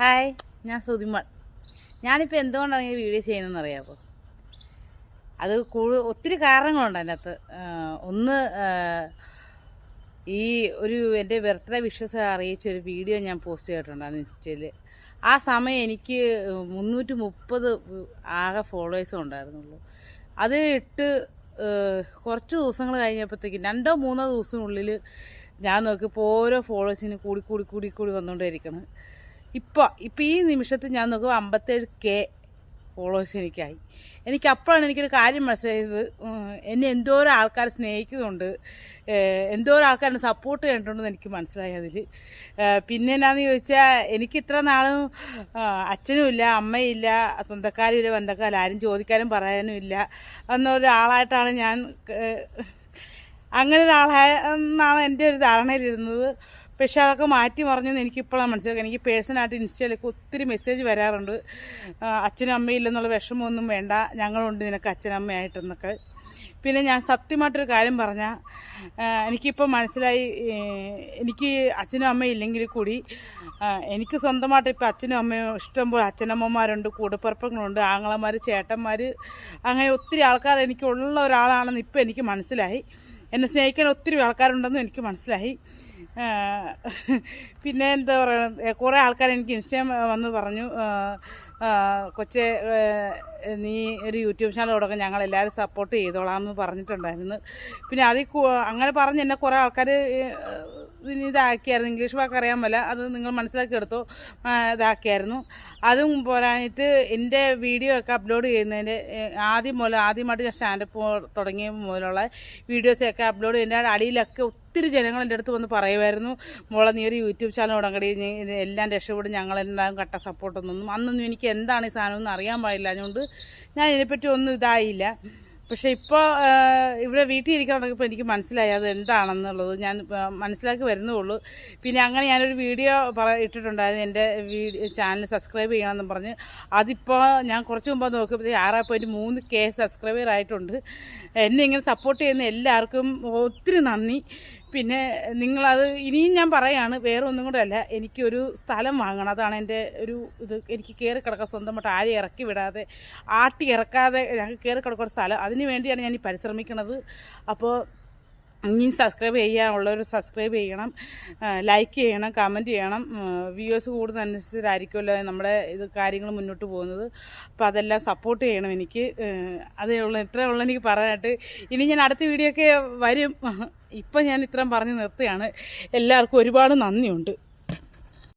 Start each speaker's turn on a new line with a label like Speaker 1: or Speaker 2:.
Speaker 1: Hi ഞാൻ സുതിമൾ ഞാനിപ്പോൾ എന്തുകൊണ്ടാണ് ഈ വീഡിയോ ചെയ്യുന്നതെന്ന് അറിയാമോ അത് കൂടുതൽ ഒത്തിരി കാരണങ്ങളുണ്ട് അതിന്റെ അകത്ത് ഒന്ന് ഈ ഒരു എന്റെ ബർത്ത്ഡേ വിഷസ് അറിയിച്ച ഒരു വീഡിയോ ഞാൻ പോസ്റ്റ് ചെയ്തിട്ടുണ്ടായിരുന്നു ഇൻസ്റ്റയിൽ. ആ സമയം എനിക്ക് മുന്നൂറ്റി മുപ്പത് ആകെ ഫോളോവേഴ്സും ഉണ്ടായിരുന്നുള്ളൂ. അത് ഇട്ട് കുറച്ച് ദിവസങ്ങൾ കഴിഞ്ഞപ്പോഴത്തേക്കും രണ്ടോ മൂന്നോ ദിവസത്തിനുള്ളിൽ ഞാൻ നോക്കിയപ്പോൾ ഓരോ ഫോളോവേഴ്സിന് കൂടി കൂടി കൂടി കൂടി വന്നുകൊണ്ടേയിരിക്കണം. ഇപ്പോൾ ഇപ്പോൾ ഈ നിമിഷത്തിൽ ഞാൻ നോക്കുമ്പോൾ അമ്പത്തേഴ് കെ ഫോളോവേഴ്സ് എനിക്കായി. എനിക്ക് അപ്പോഴാണ് എനിക്കൊരു കാര്യം മനസ്സിലായത്. എന്നെ എന്തോരം ആൾക്കാർ സ്നേഹിക്കുന്നുണ്ട്. എന്തോരം ആൾക്കാരെ സപ്പോർട്ട് ചെയ്തിട്ടുണ്ടെന്ന് എനിക്ക് മനസ്സിലായി അതിൽ പിന്നെ എന്നാന്ന് ചോദിച്ചാൽ എനിക്ക് ഇത്ര നാളും അച്ഛനുമില്ല അമ്മയില്ല സ്വന്തക്കാരും ഇല്ല ബന്ധക്കാരും ആരും ചോദിക്കാനും പറയാനും ഇല്ല. എന്നൊരാളായിട്ടാണ് ഞാൻ അങ്ങനെ ഒരാളായ എന്നാണ് എന്റെ ഒരു ധാരണയിലിരുന്നത്. പക്ഷെ അതൊക്കെ മാറ്റി മറിഞ്ഞെന്ന് എനിക്കിപ്പോഴാണ് മനസ്സിലാക്കുക എനിക്ക് പേഴ്സണലായിട്ട് ഇൻസ്റ്റയിലൊക്കെ ഒത്തിരി മെസ്സേജ് വരാറുണ്ട്. അച്ഛനും അമ്മയില്ലെന്നുള്ള വിഷമമൊന്നും വേണ്ട. ഞങ്ങളുണ്ട് നിനക്ക് അച്ഛനമ്മയായിട്ടെന്നൊക്കെ പിന്നെ ഞാൻ സത്യമായിട്ടൊരു കാര്യം പറഞ്ഞാൽ എനിക്കിപ്പോൾ മനസ്സിലായി എനിക്ക് അച്ഛനും അമ്മയും ഇല്ലെങ്കിൽ കൂടി എനിക്ക് സ്വന്തമായിട്ട് ഇപ്പോൾ അച്ഛനും അമ്മയും ഇഷ്ടംപോലെ അച്ഛനമ്മമാരുണ്ട് കൂടപ്പുറപ്പങ്ങളുണ്ട് ആങ്ങളമാർ ചേട്ടന്മാർ അങ്ങനെ ഒത്തിരി ആൾക്കാർ എനിക്കുള്ള ഒരാളാണെന്ന് ഇപ്പോൾ എനിക്ക് മനസ്സിലായി. എന്നെ സ്നേഹിക്കാൻ ഒത്തിരി ആൾക്കാരുണ്ടെന്ന് എനിക്ക് മനസ്സിലായി. പിന്നെ എന്താ പറയുക കുറേ ആൾക്കാർ എനിക്ക് ഇൻസ്റ്റാഗ്രാം വന്ന് പറഞ്ഞു കൊച്ചെ നീ ഒരു യൂട്യൂബ് ചാനൽ തുടങ്ങും ഞങ്ങൾ എല്ലാവരും സപ്പോർട്ട് ചെയ്തോളാം എന്ന് പറഞ്ഞിട്ടുണ്ടായിരുന്നു. പിന്നെ അതിൽ അങ്ങനെ പറഞ്ഞ് എന്നെ കുറേ ആൾക്കാർ ഇതിന് ഇതാക്കിയായിരുന്നു. ഇംഗ്ലീഷ് വാക്ക് അറിയാൻ പോലെ അത് നിങ്ങൾ മനസ്സിലാക്കി എടുത്തോ. ആ, ഇതാക്കിയായിരുന്നു. അതും പോരാഞ്ഞിട്ട് എന്റെ വീഡിയോ ഒക്കെ അപ്ലോഡ് ചെയ്യുന്നതിന്റെ ആദ്യം മുതൽ ആദ്യമായിട്ട് ഞാൻ സ്റ്റാൻഡപ്പ് തുടങ്ങിയ മുതലുള്ള വീഡിയോസൊക്കെ അപ്ലോഡ് ചെയ്യുന്നതിന്റെ അടിയിലൊക്കെ ഒത്തിരി ജനങ്ങൾ എന്റെ അടുത്ത് വന്ന് പറയുമായിരുന്നു. മോളെ നീ ഒരു യൂട്യൂബ് ചാനൽ തുടങ്ങടി. നീ എല്ലാം രക്ഷപ്പെടും. ഞങ്ങൾ എന്തായാലും കട്ട സപ്പോർട്ടൊന്നും അന്നൊന്നും എനിക്ക് എന്താണ് ഈ സാധനം ഒന്നും അറിയാൻ പാടില്ല. അതുകൊണ്ട് ഞാൻ ഇതിനെപ്പറ്റി ഒന്നും ഇതായില്ല. പക്ഷേ ഇപ്പോൾ ഇവിടെ വീട്ടിൽ ഇരിക്കാൻ തുടങ്ങിയപ്പോൾ എനിക്ക് മനസ്സിലായി അത് എന്താണെന്നുള്ളത്. ഞാൻ മനസ്സിലാക്കി വരുന്നുള്ളൂ. പിന്നെ അങ്ങനെ ഞാനൊരു വീഡിയോ പറ ഇട്ടിട്ടുണ്ടായിരുന്നു. എന്റെ ചാനൽ സബ്സ്ക്രൈബ് ചെയ്യണമെന്ന് പറഞ്ഞ്. അതിപ്പോൾ ഞാൻ കുറച്ച് മുമ്പ് നോക്കിയപ്പോൾ ആറ് പോയിന്റ് മൂന്ന് കെ സബ്സ്ക്രൈബർ ആയിട്ടുണ്ട്. എന്നെ ഇങ്ങനെ സപ്പോർട്ട് ചെയ്യുന്ന എല്ലാവർക്കും ഒത്തിരി നന്ദി. പിന്നെ നിങ്ങളത് ഇനിയും ഞാൻ പറയാണ് വേറെ ഒന്നും കൂടെ അല്ല എനിക്കൊരു സ്ഥലം വാങ്ങണം. അതാണ് എന്റെ ഒരു ഇത്. എനിക്ക് കയറി കിടക്കാൻ സ്വന്തമായിട്ട് ആരെയും ഇറക്കി വിടാതെ ആട്ടി ഇറക്കാതെ ഞങ്ങൾക്ക് കയറി കിടക്കുന്ന ഒരു സ്ഥലം. അതിന് വേണ്ടിയാണ് ഞാൻ ഈ പരിശ്രമിക്കുന്നത് അപ്പോൾ ഇനി സബ്സ്ക്രൈബ് ചെയ്യാനുള്ളവർ സബ്സ്ക്രൈബ് ചെയ്യണം. ലൈക്ക് ചെയ്യണം കമന്റ് ചെയ്യണം. വ്യൂവേഴ്സ് കൂടുതലനുസരിച്ചായിരിക്കുമല്ലോ നമ്മുടെ ഇത് കാര്യങ്ങൾ മുന്നോട്ട് പോകുന്നത്. അപ്പോൾ അതെല്ലാം സപ്പോർട്ട് ചെയ്യണം എനിക്ക്. അതേ ഉള്ളൂ. ഇത്രയേ ഉള്ളൂ എനിക്ക് പറയാനായിട്ട്. ഇനി ഞാൻ അടുത്ത വീഡിയോ ഒക്കെ വരും. ഇപ്പം ഞാൻ ഇത്രയും പറഞ്ഞ് നിർത്തുകയാണ്. എല്ലാവർക്കും ഒരുപാട് നന്ദിയുണ്ട്.